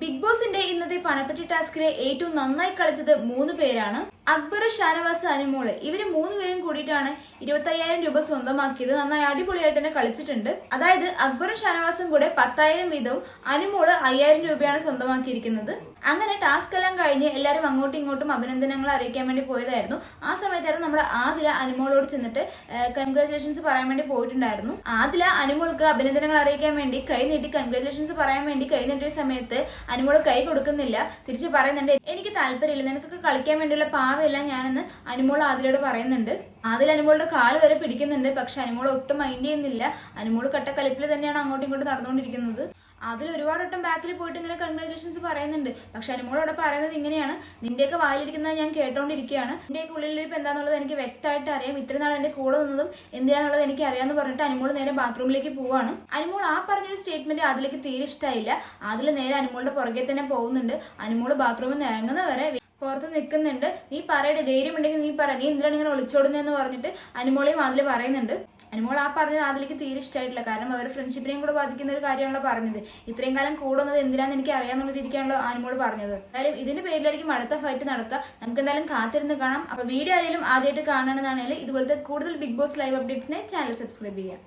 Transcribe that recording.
Big ബോസിന്റെ ഇന്നത്തെ പണപ്പെട്ടി ടാസ്കിലെ ഏറ്റവും നന്നായി കളിച്ചത് മൂന്ന് പേരാണ്. അക്ബർ ഷാനവാസ് അനുമോൾ ഇവർ മൂന്ന് പേരും കൂടിയിട്ടാണ് ഇരുപത്തയ്യായിരം രൂപ സ്വന്തമാക്കിയത്. നന്നായി അടിപൊളിയായിട്ട് തന്നെ കളിച്ചിട്ടുണ്ട്. അതായത് അക്ബറും ഷാനവാസും കൂടെ പത്തായിരം വീതവും അനുമോൾ അയ്യായിരം രൂപയാണ് സ്വന്തമാക്കിയിരിക്കുന്നത്. അങ്ങനെ ടാസ്ക് എല്ലാം കഴിഞ്ഞ് എല്ലാവരും അങ്ങോട്ടും ഇങ്ങോട്ടും അഭിനന്ദനങ്ങൾ അറിയിക്കാൻ വേണ്ടി പോയതായിരുന്നു. ആ സമയത്തായിരുന്നു നമ്മുടെ ആദില അനുമോളോട് ചെന്നിട്ട് കൺഗ്രാചുലേഷൻസ് പറയാൻ വേണ്ടി പോയിട്ടുണ്ടായിരുന്നു. ആദില അനുമോൾക്ക് അഭിനന്ദനങ്ങൾ അറിയിക്കാൻ വേണ്ടി കൈ നീട്ടി കൺഗ്രാചുലേഷൻസ് പറയാൻ വേണ്ടി കൈ നീട്ടിയ സമയത്ത് അനുമോൾ കൈ കൊടുക്കുന്നില്ല. തിരിച്ച് പറയുന്നുണ്ട് എനിക്ക് താല്പര്യമില്ല. നിനക്കൊക്കെ കളിക്കാൻ വേണ്ടിയുള്ള പാവയെല്ലാം ഞാനെന്ന് അനുമോൾ ആദിലോട് പറയുന്നുണ്ട്. ആദിൽ അനുമോളുടെ കാൽ വരെ പിടിക്കുന്നുണ്ട്. പക്ഷെ അനുമോൾ ഒട്ടും മൈൻഡ് ചെയ്യുന്നില്ല. അനുമോൾ കട്ടക്കലിപ്പിൽ തന്നെയാണ് അങ്ങോട്ടും ഇങ്ങോട്ടും നടന്നുകൊണ്ടിരിക്കുന്നത്. അതിൽ ഒരുപാട് വട്ടം ബാക്കിൽ പോയിട്ട് ഇങ്ങനെ കൺഗ്രാജുലേഷൻസ് പറയുന്നുണ്ട്. പക്ഷെ അനുമോൾ അവിടെ പറയുന്നത് ഇങ്ങനെയാണ്. നിന്റെയൊക്കെ വായിലിരിക്കുന്നത് ഞാൻ കേട്ടോണ്ടിരിക്കുകയാണ്. നിന്റെയൊക്കെ ഉള്ളിലിരിപ്പ് എന്താണെന്നുള്ളത് എനിക്ക് വ്യക്തമായിട്ട് അറിയാം. ഇത്ര നാൾ എന്റെ കൂടെ നിന്നതും എന്തിനാന്നുള്ളത് എനിക്ക് അറിയാമെന്ന് പറഞ്ഞിട്ട് അനുമോൾ നേരെ ബാത്റൂമിലേക്ക് പോവാണ്. അനുമോൾ ആ പറഞ്ഞൊരു സ്റ്റേറ്റ്മെന്റ് അതിലേക്ക് തീരെ ഇഷ്ടമായില്ല അതിൽ നേരെ അനുമോളുടെ പുറകെ തന്നെ പോകുന്നുണ്ട്. അനുമോൾ ബാത്റൂമിൽ നിന്ന് ഇറങ്ങുന്നവരെ പുറത്ത് നിൽക്കുന്നുണ്ട്. നീ പറയട്ടെ ധൈര്യം ഉണ്ടെങ്കിൽ നീ പറ. നീ എന്തിനാണ് ഇങ്ങനെ ഒളിച്ചോടുന്നതെന്ന് പറഞ്ഞിട്ട് അനുമോളെയും അതിൽ പറയുന്നുണ്ട്. അനുമോൾ ആ പറഞ്ഞത് അതിലേക്ക് തീരെ ഇഷ്ടമായിട്ടില്ല കാരണം അവർ ഫ്രണ്ട്ഷിപ്പിനെയും കൂടെ ബാധിക്കുന്ന ഒരു കാര്യമാണല്ലോ പറഞ്ഞത്. ഇത്രയും കാലം കൂടുന്നത് എന്തിനാന്ന് എനിക്ക് അറിയാന്നുള്ള രീതിക്കാണല്ലോ അനുമോൾ പറഞ്ഞത്. എന്തായാലും ഇതിന്റെ പേരിലായിരിക്കും അടുത്ത ഫൈറ്റ് നടക്കുക. നമുക്ക് എന്തായാലും കാത്തിരുന്ന് കാണാം. അപ്പൊ വീഡിയോ ആയാലും ആദ്യമായിട്ട് കാണണമെന്നാണെങ്കിൽ ഇതുപോലത്തെ കൂടുതൽ ബിഗ് ബോസ് ലൈവ് അപ്ഡേറ്റ്സിനെ ചാനൽ സബ്സ്ക്രൈബ് ചെയ്യാം